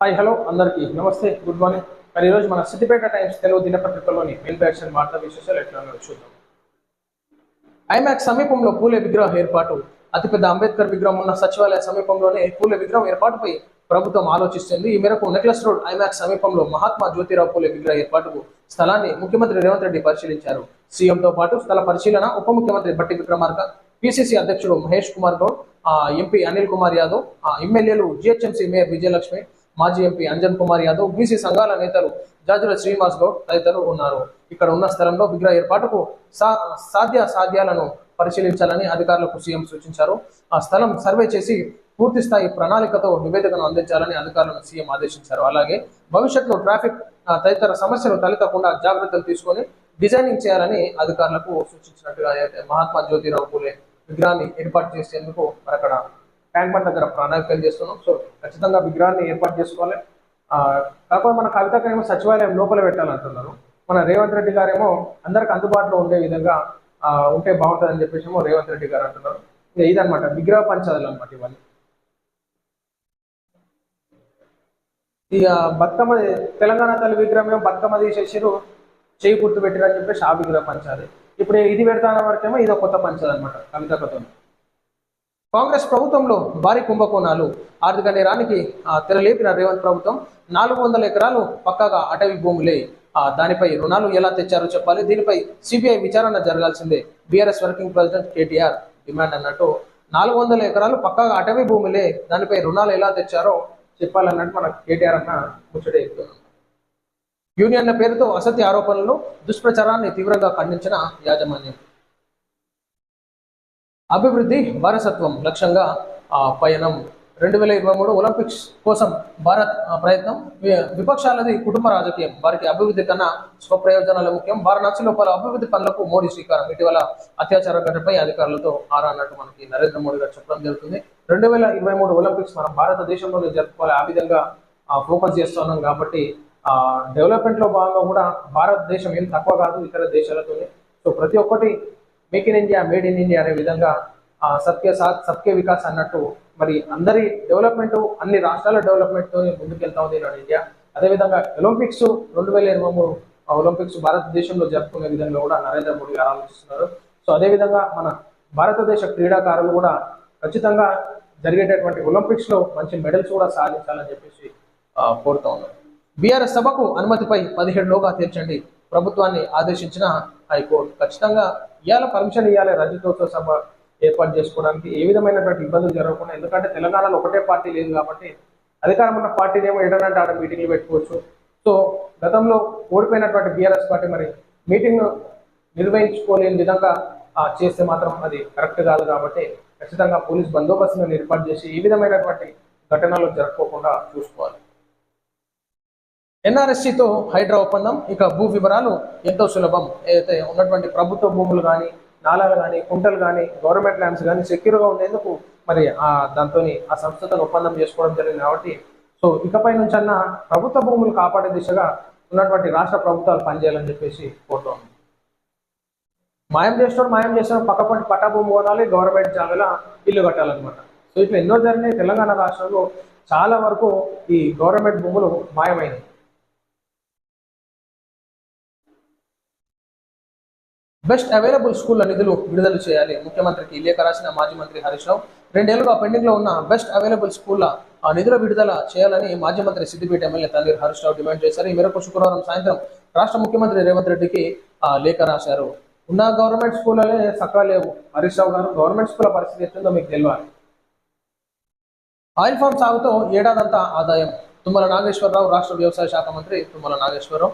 Hi hello అందరికీ నమస్తే good morning. మరి ఈరోజు మన సిద్దిపేట టైమ్స్ తెలుగు దినపత్రికలోని మెయిన్ యాక్షన్ వార్తా విశేషాలు ఎట్లా చూద్దాం. ఐమాక్స్ సమీపంలో పూలే విగ్రహం ఏర్పాటు. అతిపెద్ద అంబేద్కర్ విగ్రహం ఉన్న సచివాలయ సమీపంలోనే పూలే విగ్రహం ఏర్పాటుపై ప్రభుత్వం ఆలోచిస్తుంది. ఈ మేరకు నెక్లెస్ రోడ్ ఐమాక్స్ సమీపంలో మహాత్మా జ్యోతిరావు పూలే విగ్రహ ఏర్పాటుకు స్థలాన్ని ముఖ్యమంత్రి రేవంత్ రెడ్డి పరిశీలించారు. సీఎంతో పాటు స్థల పరిశీలన ఉప ముఖ్యమంత్రి బట్టి విక్రమార్క పిసిసి అధ్యక్షుడు మహేష్ కుమార్ గౌడ్ ఆ, ఎంపీ అనిల్ కుమార్ యాదవ్ ఎమ్మెల్యేలు జిహెచ్ఎంసీ మేయర్ విజయలక్ష్మి మాజీ ఎంపీ అంజన్ కుమార్ యాదవ్ బీసీ సంఘాల నేతలు జాజుల శ్రీనివాస్ గౌడ్ తదితరులు ఉన్నారు. ఇక్కడ ఉన్న స్థలంలో విగ్రహ ఏర్పాటుకు సా సాధ్య సాధ్యాలను పరిశీలించాలని అధికారులకు సీఎం సూచించారు. ఆ స్థలం సర్వే చేసి పూర్తి స్థాయి ప్రణాళికతో నివేదికను అందించాలని అధికారులను సీఎం ఆదేశించారు. అలాగే భవిష్యత్తులో ట్రాఫిక్ తదితర సమస్యలు తలెత్తకుండా జాగ్రత్తలు తీసుకొని డిజైనింగ్ చేయాలని అధికారులకు సూచించినట్టుగా అయితే మహాత్మా జ్యోతిరావు పూలే విగ్రహాన్ని ఏర్పాటు చేసేందుకు అక్కడ ట్యాంక్ బండ్ దగ్గర ప్రణాళికలు చేస్తున్నాం. సో ఖచ్చితంగా విగ్రహాన్ని ఏర్పాటు చేసుకోవాలి. ఆ, కాకపోతే మన కవితకేమో సచివాలయం లోపల పెట్టాలంటున్నారు. మన రేవంత్ రెడ్డి గారేమో అందరికి అందుబాటులో ఉండే విధంగా ఉంటే ఉంటే బాగుంటుందని చెప్పేసి ఏమో రేవంత్ రెడ్డి గారు అంటున్నారు. ఇంకా ఇదనమాట విగ్రహ పంచాలు అనమాట ఇవన్నీ. ఇక బతుకమ్మ తెలంగాణ తల్లి విగ్రహం ఏమో బతుకమ్మ తీసేసారు చేయి గుర్తు పెట్టారని చెప్పేసి ఆ విగ్రహ పంచాలి ఇప్పుడు ఇది పెడతాన వరకేమో ఇది కొత్త పంచదనమాట అనమాట కవితకతో కాంగ్రెస్ ప్రభుత్వంలో భారీ కుంభకోణాలు. ఆర్థిక నేరానికి తెరలేపిన రేవంత్ ప్రభుత్వం నాలుగు వందల ఎకరాలు పక్కాగా అటవీ భూములే. దానిపై రుణాలు ఎలా తెచ్చారో చెప్పాలి. దీనిపై సిబిఐ విచారణ జరగాల్సిందే. BRS working president KTR demand అన్నట్టు నాలుగు వందల ఎకరాలు పక్కాగా అటవీ భూములే. దానిపై రుణాలు ఎలా తెచ్చారో చెప్పాలన్నట్టు మన కేటీఆర్ అన్న ముచ్చటే యూనియన్ల పేరుతో అసత్య ఆరోపణలు దుష్ప్రచారాన్ని తీవ్రంగా ఖండించిన యాజమాన్యం. అభివృద్ధి వారసత్వం లక్ష్యంగా పయనం. రెండు వేల ఇరవై మూడు ఒలింపిక్స్ కోసం భారత్ ప్రయత్నం. విపక్షాలది కుటుంబ రాజకీయం. వారికి అభివృద్ధి కన్నా స్వప్రయోజనాల ముఖ్యం. వారణాసి లోపల అభివృద్ధి పనులకు మోడీ శ్రీకారం. ఇటీవల అత్యాచార ఘటనపై అధికారులతో ఆరా అన్నట్టు మనకి నరేంద్ర మోడీ గారు చెప్పడం జరుగుతుంది. రెండు వేల ఇరవై మూడు ఒలింపిక్స్ మనం భారతదేశంలోనే జరుపుకోవాలి. ఆ విధంగా ఫోకస్ చేస్తున్నాం కాబట్టి ఆ డెవలప్మెంట్లో భాగంగా కూడా భారతదేశం ఏం తక్కువ కాదు ఇతర దేశాలతోనే. సో ప్రతి ఒక్కటి make in India made in India అనే విధంగా ఆ, సత్య సాత్ సత్య వికాస్ అన్నట్టు మరి అందరి డెవలప్మెంట్ అన్ని రాష్ట్రాల డెవలప్మెంట్తో ముందుకెళ్తా ఉంది నాడు ఇండియా. అదేవిధంగా ఒలింపిక్స్ రెండు వేల ఇరవై మూడు ఒలింపిక్స్ భారతదేశంలో జరుపుకునే విధంగా కూడా నరేంద్ర మోడీ గారు ఆలోచిస్తున్నారు. సో అదేవిధంగా మన భారతదేశ క్రీడాకారులు కూడా ఖచ్చితంగా జరిగేటటువంటి ఒలింపిక్స్లో మంచి మెడల్స్ కూడా సాధించాలని చెప్పేసి కోరుతా ఉన్నారు బీఆర్ఎస్ సభకు అనుమతిపై పదిహేడులోగా తీర్చండి ప్రభుత్వాన్ని ఆదేశించిన హైకోర్టు. ఖచ్చితంగా ఇవాళ పర్మిషన్ ఇవ్వాలి రజతోత్సవ సభ ఏర్పాటు చేసుకోవడానికి. ఏ విధమైనటువంటి ఇబ్బందులు జరగకుండా ఎందుకంటే తెలంగాణలో ఒకటే పార్టీ లేదు కాబట్టి అధికారం ఉన్న పార్టీని ఏమో ఆడ మీటింగ్లు పెట్టుకోవచ్చు. సో గతంలో ఓడిపోయినటువంటి బీఆర్ఎస్ పార్టీ మరి మీటింగ్ నిర్వహించుకోలేని విధంగా ఆ, చేస్తే మాత్రం అది కరెక్ట్ కాదు కాబట్టి ఖచ్చితంగా పోలీస్ బందోబస్తును ఏర్పాటు చేసి ఏ విధమైనటువంటి ఘటనలు జరగకోకుండా చూసుకోవాలి. ఎన్ఆర్ఎస్సితో హైడ్రా ఒప్పందం ఇక భూ వివరాలు ఎంతో సులభం. ఏదైతే ఉన్నటువంటి ప్రభుత్వ భూములు కానీ నాలాలు కానీ కుంటలు కానీ గవర్నమెంట్ ల్యాండ్స్ కానీ సెక్యూర్గా ఉండేందుకు మరి ఆ దాంతో ఆ సంస్థతో ఒప్పందం చేసుకోవడం జరిగింది కాబట్టి సో ఇకపై నుంచి అన్న ప్రభుత్వ భూములు కాపాడే దిశగా ఉన్నటువంటి రాష్ట్ర ప్రభుత్వాలు పనిచేయాలని చెప్పేసి కోరుతోంది మాయం చేసినోడు మాయం చేసిన పక్కపంటి పట్టా భూమి కొనాలి గవర్నమెంట్ జాగాల ఇల్లు కట్టాలన్నమాట. సో ఇట్లా ఎన్నో జరిగినాయి. తెలంగాణ రాష్ట్రంలో చాలా వరకు ఈ గవర్నమెంట్ భూములు మాయమైనవి. బెస్ట్ అవైలబుల్ స్కూళ్ళ నిధులు విడుదల చేయాలి. ముఖ్యమంత్రికి లేఖ రాసిన మాజీ మంత్రి హరీష్ రావు రెండేళ్ళుగా పెండింగ్లో ఉన్న బెస్ట్ అవైలబుల్ స్కూళ్ళ ఆ నిధుల విడుదల చేయాలని మాజీ మంత్రి సిద్దిపేట ఎమ్మెల్యే తన్నీర్ హరీష్ రావు డిమాండ్ చేశారు. ఈ మేరకు శుక్రవారం సాయంత్రం రాష్ట్ర ముఖ్యమంత్రి రేవంత్ రెడ్డికి లేఖ రాశారు. ఉన్న గవర్నమెంట్ స్కూళ్ళనే సక్కలేవు హరీష్ రావు గారు గవర్నమెంట్ స్కూల్ పరిస్థితి ఎట్లుందో మీకు తెలియాలి ఆయిల్ ఫామ్ సాగుతో ఏడాదంతా ఆదాయం. తుమ్మల నాగేశ్వరరావు రాష్ట్ర వ్యవసాయ శాఖ మంత్రి తుమ్మల నాగేశ్వరరావు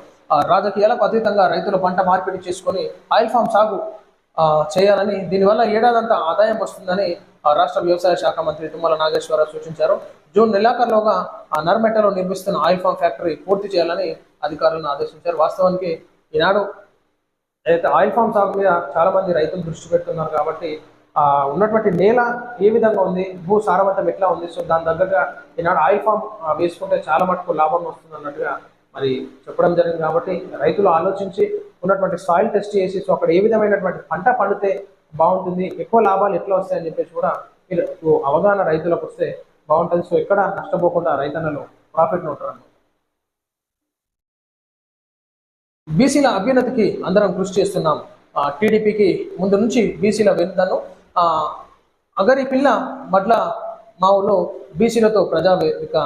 రాజకీయాలకు అతీతంగా రైతులు పంట మార్పిడి చేసుకొని ఆయిల్ ఫామ్ సాగు చేయాలని దీనివల్ల ఏడాదంతా ఆదాయం వస్తుందని ఆ, రాష్ట్ర వ్యవసాయ శాఖ మంత్రి తుమ్మల నాగేశ్వరరావు సూచించారు. జూన్ నెలాఖరులోగా ఆ నర్మెట్టలో నిర్మిస్తున్న ఆయిల్ ఫామ్ ఫ్యాక్టరీ పూర్తి చేయాలని అధికారులను ఆదేశించారు. వాస్తవానికి ఈనాడు అయితే ఆయిల్ ఫామ్ సాగు మీద చాలా మంది రైతులు దృష్టి పెడుతున్నారు కాబట్టి ఉన్నటువంటి నేల ఏ విధంగా ఉంది భూ సారవంతం ఎట్లా ఉంది సో దాని దగ్గరగా ఈనాడు ఆయిల్ ఫామ్ వేసుకుంటే చాలా మటుకు లాభం వస్తుంది అన్నట్టుగా మరి చెప్పడం జరిగింది కాబట్టి రైతులు ఆలోచించి ఉన్నటువంటి సాయిల్ టెస్ట్ చేసి సో అక్కడ ఏ విధమైనటువంటి పంట పండితే బాగుంటుంది ఎక్కువ లాభాలు ఎట్లా వస్తాయని చెప్పేసి కూడా మీరు అవగాహన రైతులకు వస్తే బాగుంటుంది. సో ఎక్కడ నష్టపోకుండా రైతన్నలు ప్రాఫిట్ ఉంటారు బీసీల అభ్యున్నతికి అందరం కృషి చేస్తున్నాం. ఆ, టీడీపీకి ముందు నుంచి బీసీల వెనుదను అగరిపిల్ల అగరి పిల్ల వడ్ల మావులో బీసీలతో ప్రజావేదిక.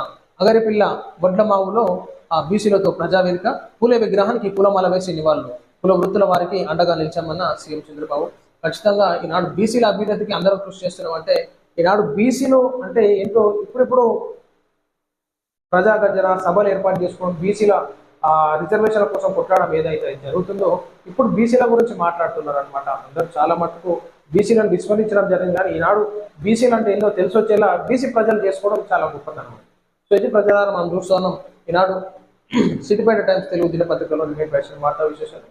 అగరిపిల్ల వడ్ల మావులో ఆ బీసీలతో ప్రజావేదిక పూలే విగ్రహానికి పూలమాల వేసి నివాళులు. కుల వృత్తుల వారికి అండగా నిలిచామన్న సీఎం చంద్రబాబు. ఖచ్చితంగా ఈనాడు బీసీల అభ్యున్నతికి అందరూ కృషి చేస్తున్నాం అంటే ఈనాడు బీసీలు అంటే ఏంటో ఇప్పుడిప్పుడు ప్రజా గర్జన సభలు ఏర్పాటు చేసుకోవడం బీసీల ఆ రిజర్వేషన్ల కోసం కొట్లాడడం ఏదైతే జరుగుతుందో ఇప్పుడు బీసీల గురించి మాట్లాడుతున్నారు అనమాట అందరూ చాలా మటుకు బీసీలను విస్మరించడం జరిగింది. కానీ ఈనాడు బీసీలు అంటే ఏందో తెలిసి వచ్చేలా బీసీ ప్రజలు చేసుకోవడం చాలా గొప్పదనమాట సో ఇది ప్రజల మనం చూస్తున్నాం. ఈనాడు సిద్దిపేట టైమ్స్ తెలుగు దినపత్రికలో రిలేట్ వార్తా విశేషాలు.